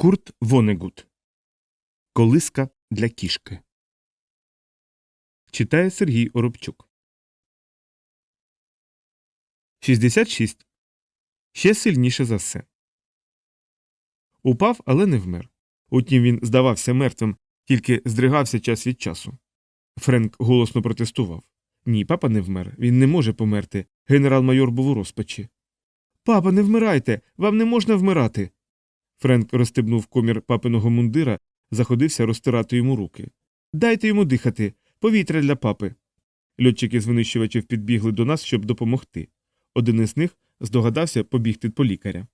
Курт Вонегут. Колиска для кішки. Читає Сергій Оробчук. 66. Ще сильніше за все. Упав, але не вмер. Утім, він здавався мертвим, тільки здригався час від часу. Френк голосно протестував. Ні, папа не вмер. Він не може померти. Генерал-майор був у розпачі. Папа, не вмирайте. Вам не можна вмирати. Френк розстебнув комір папиного мундира, заходився розтирати йому руки. Дайте йому дихати, повітря для папи. Льотчики з винищувачів підбігли до нас, щоб допомогти. Один із них здогадався побігти по лікаря.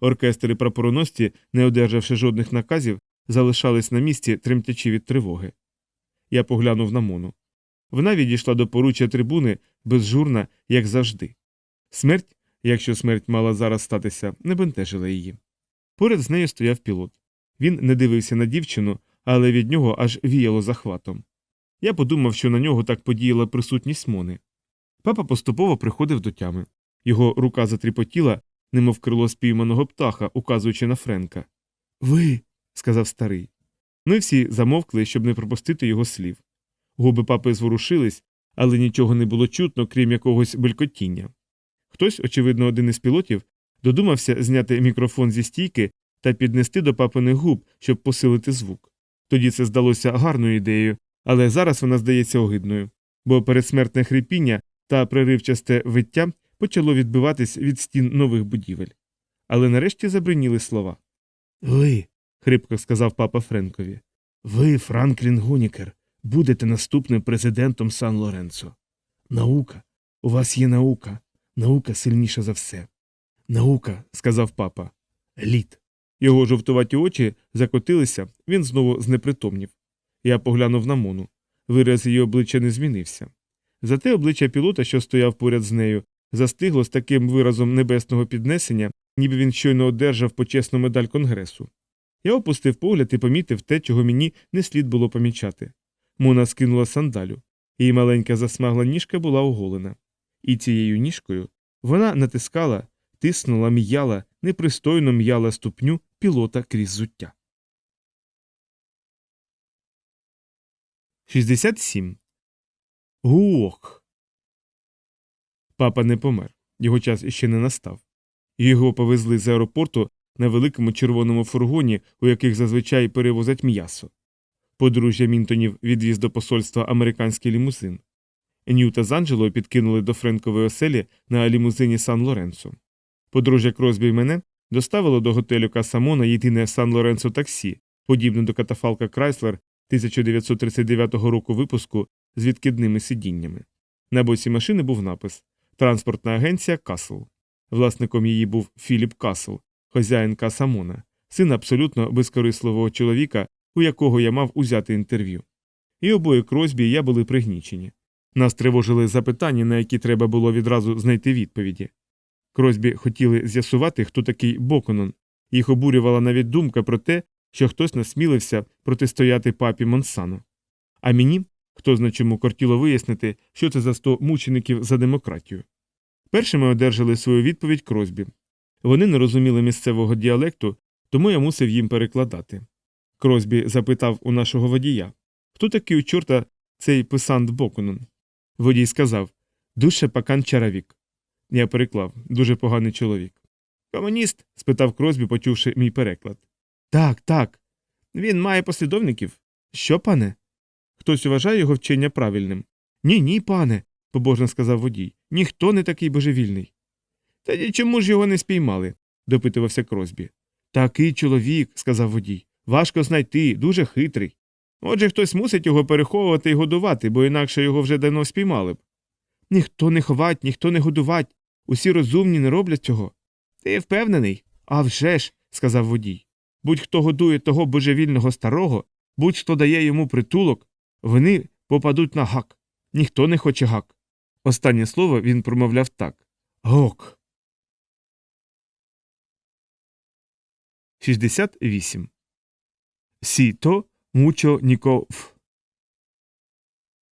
Оркестри прапороносці, не одержавши жодних наказів, залишались на місці, тремтячи від тривоги. Я поглянув на Мону. Вона відійшла до поруччя трибуни безжурна, як завжди. Смерть, якщо смерть мала зараз статися, не бентежила її. Поряд з нею стояв пілот. Він не дивився на дівчину, але від нього аж віяло захватом. Я подумав, що на нього так подіяла присутність Мони. Папа поступово приходив до тями. Його рука затріпотіла, немов крило спійманого птаха, указуючи на Френка. Ви. сказав старий. Ми всі замовкли, щоб не пропустити його слів. Губи папи зворушились, але нічого не було чутно, крім якогось белькотіння. Хтось, очевидно, один із пілотів, додумався зняти мікрофон зі стійки та піднести до папиних губ, щоб посилити звук. Тоді це здалося гарною ідеєю, але зараз вона здається огидною, бо передсмертне хрипіння та преривчасте виття почало відбиватись від стін нових будівель. Але нарешті забриніли слова. Ви, хрипко сказав папа Френкові, ви, Франклін Гонікер, будете наступним президентом Сан Лоренцо. Наука. У вас є наука. Наука сильніша за все. Наука, сказав папа. Лід. Його жовтуваті очі закотилися, він знову знепритомнів. Я поглянув на Мону. Вираз її обличчя не змінився. Зате обличчя пілота, що стояв поряд з нею, застигло з таким виразом небесного піднесення, ніби він щойно одержав почесну медаль конгресу. Я опустив погляд і помітив те, чого мені не слід було помічати. Мона скинула сандалю. Її маленька засмагла ніжка була оголена. І цією ніжкою вона натискала, тиснула, м'яла, непристойно м'яла ступню пілота крізь зуття. 67. Гуох. Папа не помер. Його час іще не настав. Його повезли з аеропорту на великому червоному фургоні, у яких зазвичай перевозять м'ясо. Подружжя Мінтонів відвіз до посольства американський лімузин. Ньюта з Анджелою підкинули до Френкової оселі на лімузині Сан Лоренцо. Подружжя Кросбі й мене доставило до готелю Касамона єдине Сан Лоренцо таксі, подібне до катафалка Крайслер 1939 року випуску з відкидними сидіннями. На боці машини був напис Транспортна агенція Касл. Власником її був Філіп Касл, хазяїн Касамона, син абсолютно безкорисливого чоловіка, у якого я мав узяти інтерв'ю. І обоє Кросбі і я були пригнічені. Нас тривожили запитання, на які треба було відразу знайти відповіді. Кросбі хотіли з'ясувати, хто такий Боконон. Їх обурювала навіть думка про те, що хтось насмілився протистояти папі Монсано. А мені хто зна чому кортіло вияснити, що це за сто мучеників за демократію. Першими одержали свою відповідь Кросбі. Вони не розуміли місцевого діалекту, тому я мусив їм перекладати. Кросбі запитав у нашого водія хто такий у чорта цей писант Боконон? Водій сказав Душе пакан чаравік. Я переклав дуже поганий чоловік. Комуніст? спитав Кросбі, почувши мій переклад. Так, так. Він має послідовників. Що, пане? Хтось вважає його вчення правильним. Ні, ні, пане, побожно сказав водій. Ніхто не такий божевільний. Тоді чому ж його не спіймали? допитувався Кросбі. Такий чоловік, сказав водій. Важко знайти, дуже хитрий. Отже, хтось мусить його переховувати і годувати, бо інакше його вже давно спіймали б. Ніхто не ховать, ніхто не годувать. Усі розумні не роблять цього. Ти впевнений? «А вже ж», – сказав водій. Будь-хто годує того божевільного старого, будь-хто дає йому притулок, вони попадуть на гак. Ніхто не хоче гак. Останнє слово він промовляв так Гок. 68. Сіто мучо ніков.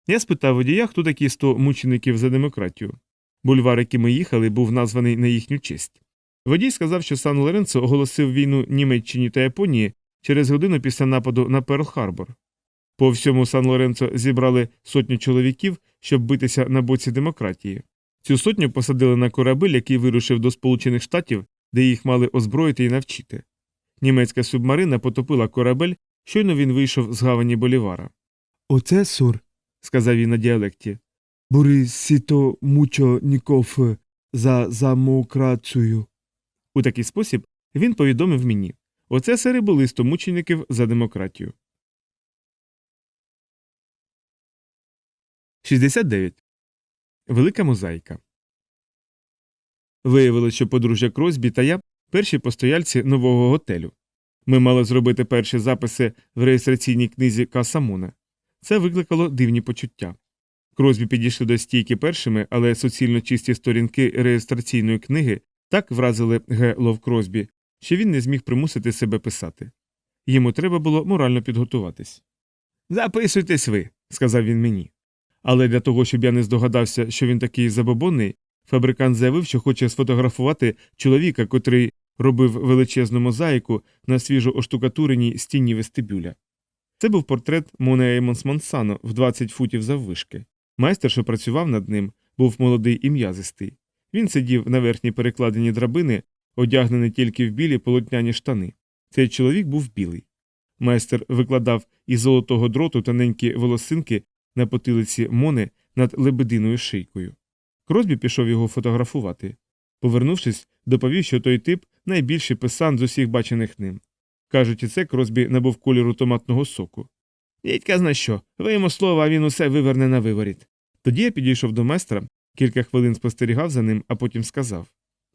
Я спитав водія, хто такі сто мучеників за демократію. Бульвар, який ми їхали, був названий на їхню честь. Водій сказав, що Сан Лоренцо оголосив війну Німеччині та Японії через годину після нападу на Перл-Харбор. По всьому Сан Лоренцо зібрали сотню чоловіків, щоб битися на боці демократії. Цю сотню посадили на корабель, який вирушив до Сполучених Штатів, де їх мали озброїти і навчити. Німецька субмарина потопила корабель, щойно він вийшов з гавані Болівара. Оце сур, Сказав він на діалекті. Борисіто мучо нікоф за замокрацію. У такий спосіб він повідомив мені оце сери були сто мучеників за демократію. 69. Велика мозаїка. Виявилось, що подружжя Кросбі та я перші постояльці нового готелю. Ми мали зробити перші записи в реєстраційній книзі Касамуна. Це викликало дивні почуття. Кросбі підійшли до стійки першими, але суцільно чисті сторінки реєстраційної книги так вразили Г. Лов Кросбі, що він не зміг примусити себе писати. Йому треба було морально підготуватись. Записуйтесь ви, сказав він мені. Але для того, щоб я не здогадався, що він такий забобонний, фабрикант заявив, що хоче сфотографувати чоловіка, котрий робив величезну мозаїку на свіжо оштукатуреній стіні вестибюля. Це був портрет Моне Еймонс в 20 футів заввишки. Майстер, що працював над ним, був молодий і м'язистий. Він сидів на верхній перекладині драбини, одягнений тільки в білі полотняні штани. Цей чоловік був білий. Майстер викладав із золотого дроту тоненькі волосинки на потилиці Мони над лебединою шийкою. Кросбі пішов його фотографувати. Повернувшись, доповів, що той тип найбільший писан з усіх бачених ним. Кажучи це, Кросбі набув кольору томатного соку. Дідька зна що, ви йому слово, а він усе виверне на виворіт. Тоді я підійшов до майстра, кілька хвилин спостерігав за ним, а потім сказав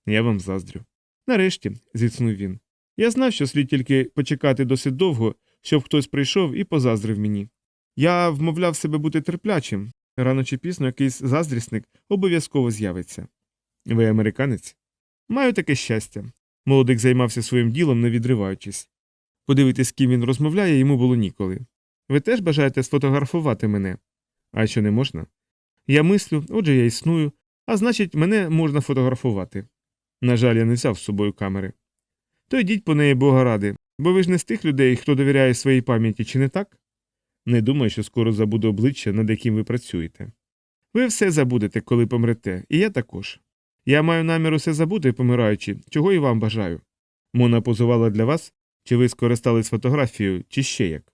Я вам заздрю. Нарешті, зіцнув він. Я знав, що слід тільки почекати досить довго, щоб хтось прийшов і позаздрив мені. Я вмовляв себе бути терплячим. Рано чи пізно якийсь заздрісник обов'язково з'явиться. Ви американець? Маю таке щастя. Молодик займався своїм ділом, не відриваючись. Подивитись, з ким він розмовляє, йому було ніколи. Ви теж бажаєте сфотографувати мене? А що не можна? Я мислю, отже, я існую, а значить, мене можна фотографувати. На жаль, я не взяв з собою камери. То йдіть по неї бога ради, бо ви ж не з тих людей, хто довіряє своїй пам'яті, чи не так? Не думаю, що скоро забуду обличчя, над яким ви працюєте. Ви все забудете, коли помрете, і я також. Я маю намір усе забути, помираючи, чого і вам бажаю. Мона позувала для вас, чи ви скористались фотографією, чи ще як.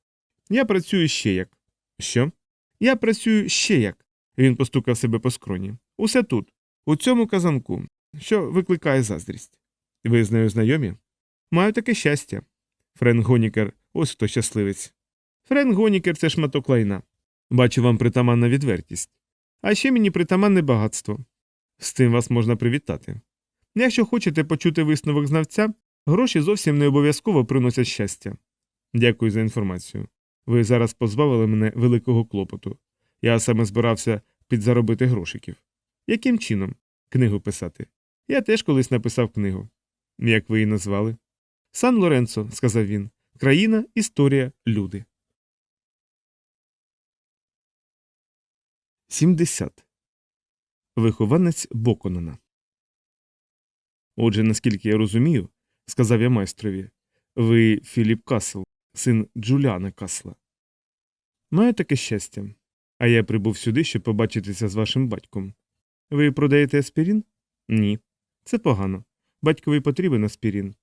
Я працюю ще як. Що? Я працюю ще як. Він постукав себе по скроні. Усе тут, у цьому казанку, що викликає заздрість. Ви з нею знайомі? Маю таке щастя. Френк Гонікер, ось хто щасливець. Френк Гонікер це шматок лайна. Бачу вам притаманна відвертість. А ще мені притаманне багатство. З цим вас можна привітати. Якщо хочете почути висновок знавця, гроші зовсім не обов'язково приносять щастя. Дякую за інформацію. Ви зараз позбавили мене великого клопоту. Я саме збирався підзаробити грошиків. Яким чином? Книгу писати. Я теж колись написав книгу. Як ви її назвали? Сан Лоренцо, сказав він. Країна, історія, люди. 70. Вихованець Боконона. Отже, наскільки я розумію, сказав я майстрові, ви Філіп Касл, син Джуліана Касла. Маю таке щастя. А я прибув сюди, щоб побачитися з вашим батьком. Ви продаєте аспірін? Ні. Це погано. Батькові потрібен аспірін.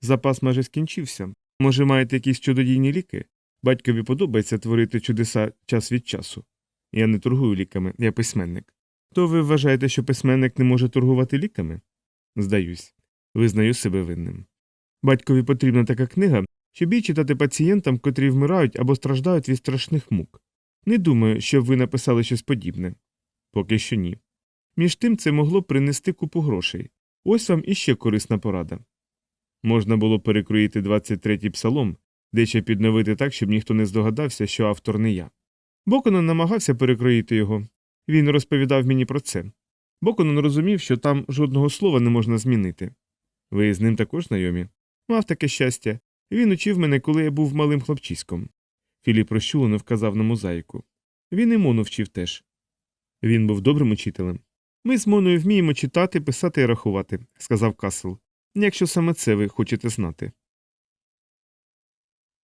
Запас майже скінчився. Може, маєте якісь чудодійні ліки? Батькові подобається творити чудеса час від часу. Я не торгую ліками, я письменник. То ви вважаєте, що письменник не може торгувати ліками? Здаюсь, визнаю себе винним. Батькові потрібна така книга, щоб її читати пацієнтам, котрі вмирають або страждають від страшних мук. Не думаю, щоб ви написали щось подібне. Поки що ні. Між тим це могло принести купу грошей. Ось вам іще корисна порада. Можна було перекроїти 23-й псалом, дещо підновити так, щоб ніхто не здогадався, що автор не я. Боконон намагався перекроїти його. Він розповідав мені про це. Боконон розумів, що там жодного слова не можна змінити. Ви з ним також знайомі? Мав таке щастя. Він учив мене, коли я був малим хлопчиськом. Філіп розчулено вказав на мозаїку. Він і Мону вчив теж. Він був добрим учителем. Ми з Моною вміємо читати, писати і рахувати, сказав Касл. Якщо саме це ви хочете знати.